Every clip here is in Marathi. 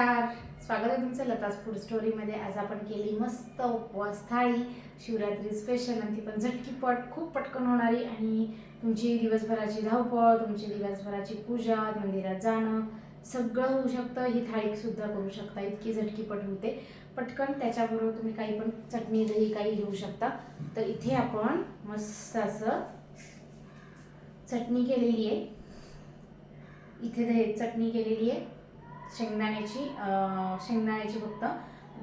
नमस्कार. स्वागत आहे तुमचं लताज फूड स्टोरीमध्ये. आज आपण केली मस्त उपवास थाळी. शिवरात्री स्पेशल आणि ती पण झटकीपट खूप पटकन होणारी आणि तुमची दिवसभराची धावपळ तुमची दिवसभराची पूजा मंदिरात जाणं सगळं होऊ शकतं. ही थाळीसुद्धा करू शकता. इतकी झटकीपट होते. पटकन त्याच्याबरोबर तुम्ही काही पण चटणी दही काही घेऊ शकता. तर इथे आपण मस्त असं चटणी केलेली आहे. इथे दही चटणी केलेली आहे. शेंगदाण्याची शेंगदाण्याची फक्त.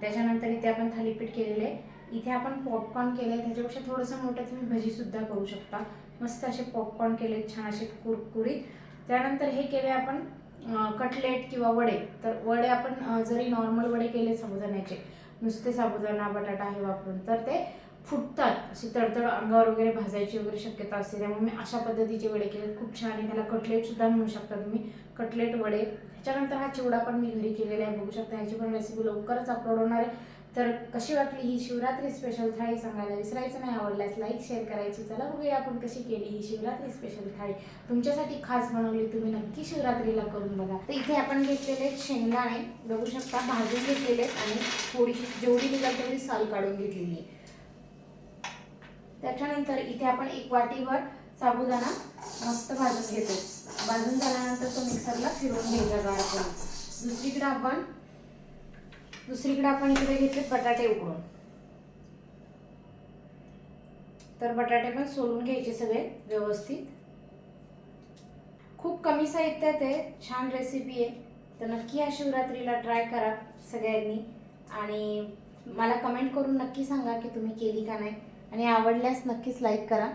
त्याच्यानंतर इथे आपण थालीपीठ केलेले आहे. इथे आपण पॉपकॉर्न केले आहे त्याच्यापेक्षा थोडंसं मोठं तुम्ही भजीसुद्धा करू शकता. मस्त असे पॉपकॉर्न केले छान असे कुरकुरीत. त्यानंतर हे केले आपण कटलेट किंवा वडे. तर वडे आपण जरी नॉर्मल वडे केले साबुदाण्याचे नुसते साबुदाणा बटाटा हे वापरून तर ते फुटतात. अशी तडतड अंगावर वगैरे भाजायची वगैरे शक्यता असते. त्यामुळे मी अशा पद्धतीचे वडे केले खूप छान आहे. त्याला कटलेटसुद्धा म्हणू शकता तुम्ही. कटलेट वडे. ह्याच्यानंतर हा चिवडा पण मी घरी केलेला आहे. बघू शकता ह्याची पण रेसिपी लवकरच अपलोड होणार आहे. तर कशी वाटली ही शिवरात्री स्पेशल थाळी सांगायला विसरायचं नाही आवडल्यास लाईक शेअर करायची. चला बघूया आपण कशी केली ही शिवरात्री स्पेशल थाळी. तुमच्यासाठी खास बनवली तुम्ही नक्की शिवरात्रीला करून बघा. तर इथे आपण घेतलेले शेंगदाणे. बघू शकता भाजून घेतलेले आणि थोडीशी जेवढी निघाल तेवढी साल काढून घेतलेली आहे. त्याच्यानंतर इथे आपण एक वाटीभर साबुदाणा मस्त भाजून घेतो. भाजून झाल्यानंतर तो मिक्सरला फिरवून घ्यायचा गाळ करून. दुसरीकडे आपण दुसरीकडे आपण इकडे घेतले बटाटे उकडून तर बटाटे पण सोलून घ्यायचे सगळे व्यवस्थित. खूप कमी साहित्यात आहे छान रेसिपी आहे. तर नक्की या शिवरात्रीला ट्राय करा सगळ्यांनी. आणि मला कमेंट करून नक्की सांगा की तुम्ही केली का नाही. आणि आवडल्यास नक्कीच लाईक करा.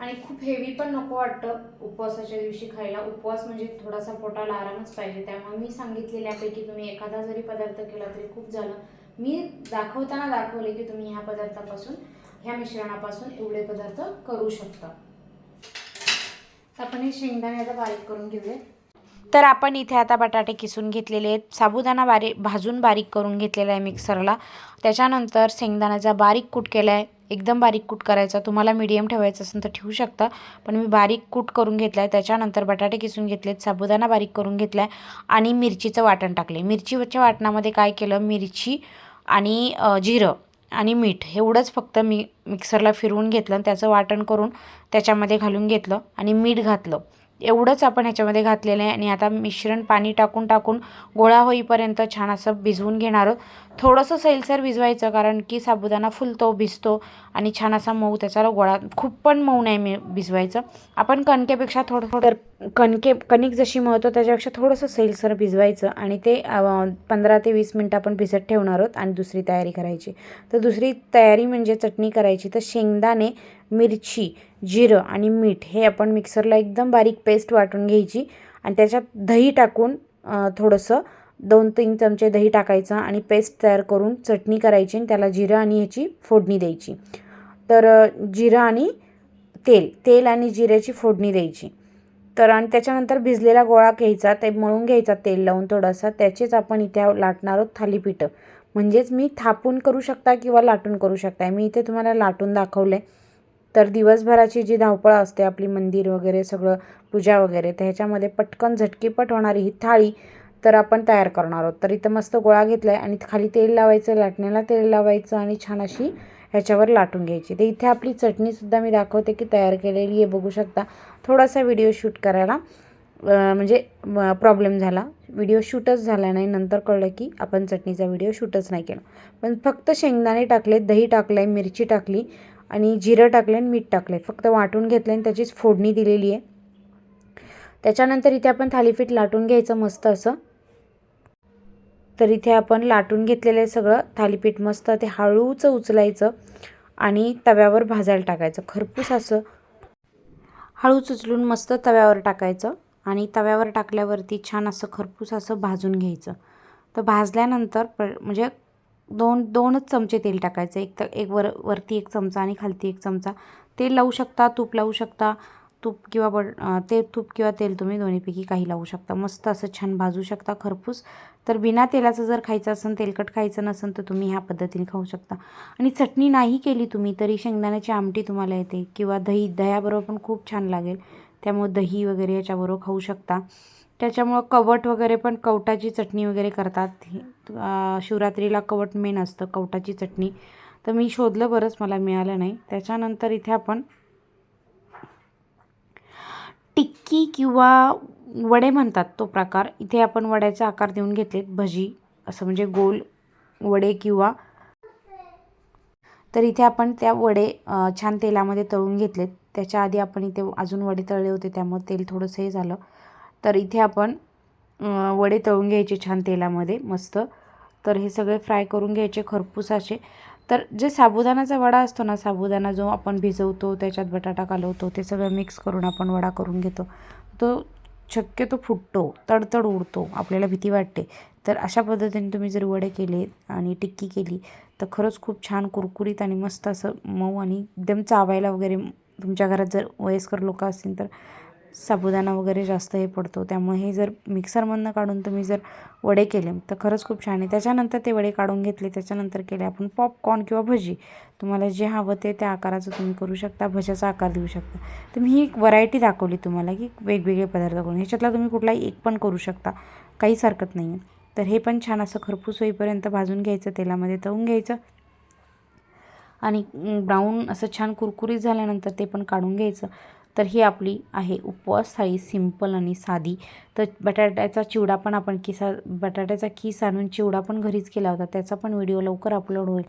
आणि खूप हेवी पण नको वाटतं उपवासाच्या दिवशी खायला. उपवास म्हणजे थोडासा पोटाला आरामच पाहिजे. त्यामुळे मी सांगितलेल्यापैकी तुम्ही एखादा जरी पदार्थ केला तरी खूप झालं. मी दाखवताना दाखवले की तुम्ही ह्या पदार्थापासून ह्या मिश्रणापासून एवढे पदार्थ करू शकता. तर आपण हे शेंगदाणे आता बारीक करून घेऊया. तर आपण इथे आता बटाटे किसून घेतलेले आहेत. साबुदाणा बारीक भाजून बारीक करून घेतलेला आहे मिक्सरला त्याच्यानंतर शेंगदाण्याचा बारीक कूट केला आहे एकदम बारीक कूट करायचा. तुम्हाला मीडियम ठेवायचं असेल तर ठेवू शकता. पण मी बारीक कूट करून घेतला आहे त्याच्यानंतर बटाटे किसून घेतलेत साबुदाणा बारीक करून घेतला आहे आणि मिरचीचं वाटण टाकले मिरचीच्या वाटणामध्ये काय केलं? मिरची आणि जिरं आणि मीठ. एवढंच फक्त मी मिक्सरला फिरवून घेतलं आणि त्याचं वाटण करून त्याच्यामध्ये घालून घेतलं आणि मीठ घातलं. एवढंच आपण ह्याच्यामध्ये घातलेलं आहे. आणि आता मिश्रण पाणी टाकून टाकून गोळा होईपर्यंत छान असं भिजवून घेणार आहोत. थोडंसं सैलसर भिजवायचं कारण की साबुदाणा फुलतो भिजतो आणि छान असा मऊ त्याचा गोळा खूप पण मऊ नाही मी भिजवायचं. आपण कणकेपेक्षा थोडं थोडं कणके कणिक जशी मळतो त्याच्यापेक्षा थोडंसं सैलसर भिजवायचं आणि ते पंधरा ते वीस मिनटं आपण भिजत ठेवणार आहोत आणि दुसरी तयारी करायची. तर दुसरी तयारी म्हणजे चटणी करायची. तर शेंगदाणे मिरची जिरं आणि मीठ हे आपण मिक्सरला एकदम बारीक पेस्ट वाटून घ्यायची आणि त्याच्यात दही टाकून थोडंसं दोन तीन चमचे दही टाकायचं आणि पेस्ट तयार करून चटणी करायची आणि त्याला जिरं आणि ह्याची फोडणी द्यायची. तर जिरं आणि तेल तेल आणि जिऱ्याची फोडणी द्यायची. तर आणि त्याच्यानंतर भिजलेला गोळा घ्यायचा ते मळून घ्यायचा तेल लावून थोडासा त्याचेच आपण इथे लाटणार आहोत थालीपीठं. म्हणजेच मी थापून करू शकता किंवा लाटून करू शकता. मी इथे तुम्हाला लाटून दाखवलं आहे तर दिवसभराची जी धावपळ असते आपली मंदिर वगैरे सगळं पूजा वगैरे तर ह्याच्यामध्ये पटकन झटकीपट होणारी ही थाळी तर आपण तयार करणार आहोत. तर इथं मस्त गोळा घेतला आहे आणि खाली तेल लावायचं लाटण्याला तेल लावायचं आणि छान अशी ह्याच्यावर लाटून घ्यायची. तर इथे आपली चटणीसुद्धा मी दाखवते की तयार केलेली आहे. बघू शकता थोडासा व्हिडिओ शूट करायला म्हणजे प्रॉब्लेम झाला. व्हिडिओ शूटच झाला नाही. नंतर कळलं की आपण चटणीचा व्हिडिओ शूटच नाही केला. पण फक्त शेंगदाणे टाकले दही टाकलं आहे मिरची टाकली आणि जिरं टाकले आणि मीठ टाकले फक्त वाटून घेतलं आणि त्याचीच फोडणी दिलेली आहे. त्याच्यानंतर इथे आपण थालीपीठ लाटून घ्यायचं मस्त असं. तर इथे आपण लाटून घेतलेलं सगळं. थालीपीठ मस्त ते हळूचं उचलायचं. आणि तव्यावर भाजायला टाकायचं. खरपूस असं हळूच उचलून मस्त तव्यावर टाकायचं आणि तव्यावर टाकल्यावरती छान असं खरपूस असं भाजून घ्यायचं. तर भाजल्यानंतर प म्हणजे दोन दोनच चमचे तेल टाकायचं. एक तर एक वर वरती एक चमचा आणि खालती एक चमचा. तेल लावू शकता तूप लावू शकता. तूप किंवा बट ते तूप किंवा तेल तुम्ही दोन्हीपैकी काही लावू शकता. मस्त असं छान भाजू शकता खरपूस. तर बिना तेलाचं जर खायचं असेल तेलकट खायचं नसेल तर तुम्ही ह्या पद्धतीने खाऊ शकता. आणि चटणी नाही केली तुम्ही तरी शेंगदाण्याची आमटी तुम्हाला येते. किंवा दही दह्याबरोबर पण खूप छान लागेल. त्यामुळे दही वगैरे याच्याबरोबर खाऊ शकता. त्याच्यामुळं कवट वगैरे पण कवटाची चटणी वगैरे करतात. शिवरात्रीला कवट मेन असतं कवटाची चटणी. तर मी शोधलं बरंच मला मिळालं नाही. त्याच्यानंतर इथे आपण टिक्की किंवा वडे म्हणतात तो प्रकार. इथे आपण वड्याचा आकार देऊन घेतलेत. भजी असं म्हणजे गोल वडे किंवा तर इथे आपण त्या वडे छान तेलामध्ये तळून घेतलेत. त्याच्या आधी आपण इथे अजून वडे तळले होते त्यामुळे तेल थोडंसं हे झालं. तर इथे आपण वडे तळून घ्यायचे छान तेलामध्ये मस्त. तर हे सगळे फ्राय करून घ्यायचे खरपूस असे. तर जे साबुदाणाचा वडा असतो ना साबुदाणा जो आपण भिजवतो त्याच्यात बटाटा कालवतो ते सगळं मिक्स करून आपण वडा करून घेतो. तो शक्यतो फुटतो तडतड उडतो आपल्याला भीती वाटते. तर अशा पद्धतीने तुम्ही जर वडे केले आणि टिक्की केली तर खरंच खूप छान कुरकुरीत आणि मस्त असं मऊ आणि एकदम चावायला वगैरे तुमच्या घरात जर वयस्कर लोक असतील तर साबुदाणा वगैरे जास्त हे पडतो. त्यामुळे हे जर मिक्सरमधनं काढून तुम्ही जर वडे केले तर खरंच खूप छान आहे. त्याच्यानंतर ते वडे काढून घेतले त्याच्यानंतर केले आपण पॉपकॉर्न किंवा भजी. तुम्हाला जे हवं ते त्या आकाराचं तुम्ही करू शकता भज्याचा आकार देऊ शकता. तर मी ही एक व्हरायटी दाखवली तुम्हाला की वेगवेगळे पदार्थ करून. ह्याच्यातला तुम्ही कुठलाही एक पण करू शकता. काहीच हरकत नाही आहे तर हे पण छान असं खरपूस होईपर्यंत भाजून घ्यायचं तेलामध्ये तळून घ्यायचं. आणि ब्राऊन असं छान कुरकुरीत झाल्यानंतर ते पण काढून घ्यायचं. तर ही आपली आहे उपवास. थाळी सिंपल आणि साधी. तर बटाट्याचा चिवडा पण आपण किसा बटाट्याचा खीस आणून चिवडा पण घरीच केला होता. त्याचा पण व्हिडिओ लवकर अपलोड होईल.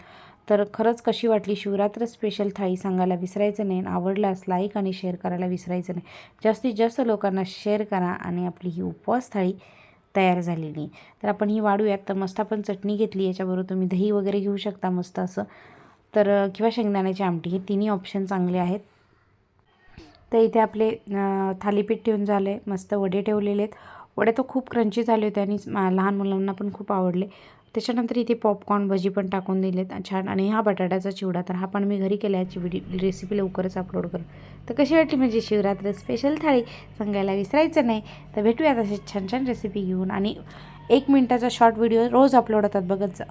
तर खरंच कशी वाटली शिवरात्र स्पेशल थाळी सांगायला विसरायचं नाही. आणि आवडल्यास लाईक आणि शेअर करायला विसरायचं नाही. जास्तीत जास्त लोकांना शेअर करा आणि आपली ही उपवास थाळी तयार झालेली. आहे. तर आपण ही वाढूयात. तर मस्त आपण चटणी घेतली. याच्याबरोबर तुम्ही दही वगैरे घेऊ शकता मस्त असं. तर किंवा शेंगदाण्याची आमटी. हे तिन्ही ऑप्शन चांगले आहेत. तर इथे आपले थालीपीठ ठेवून झाले. मस्त वडे ठेवलेले आहेत. वडे तर खूप क्रंची झाले होते आणि लहान मुलांना पण खूप आवडले. त्याच्यानंतर इथे पॉपकॉर्न भजी पण टाकून दिलेत. छान. आणि हा बटाट्याचा चिवडा. तर हा पण मी घरी केला याची व्हिडिओ रेसिपी लवकरच अपलोड करू तर कशी वाटली म्हणजे शिवरात्र स्पेशल थाळी? सांगायला विसरायचं नाही. तर भेटूयात असे छान छान रेसिपी घेऊन. आणि एक मिनटाचा शॉर्ट व्हिडिओ रोज अपलोड होतात. बघत जा.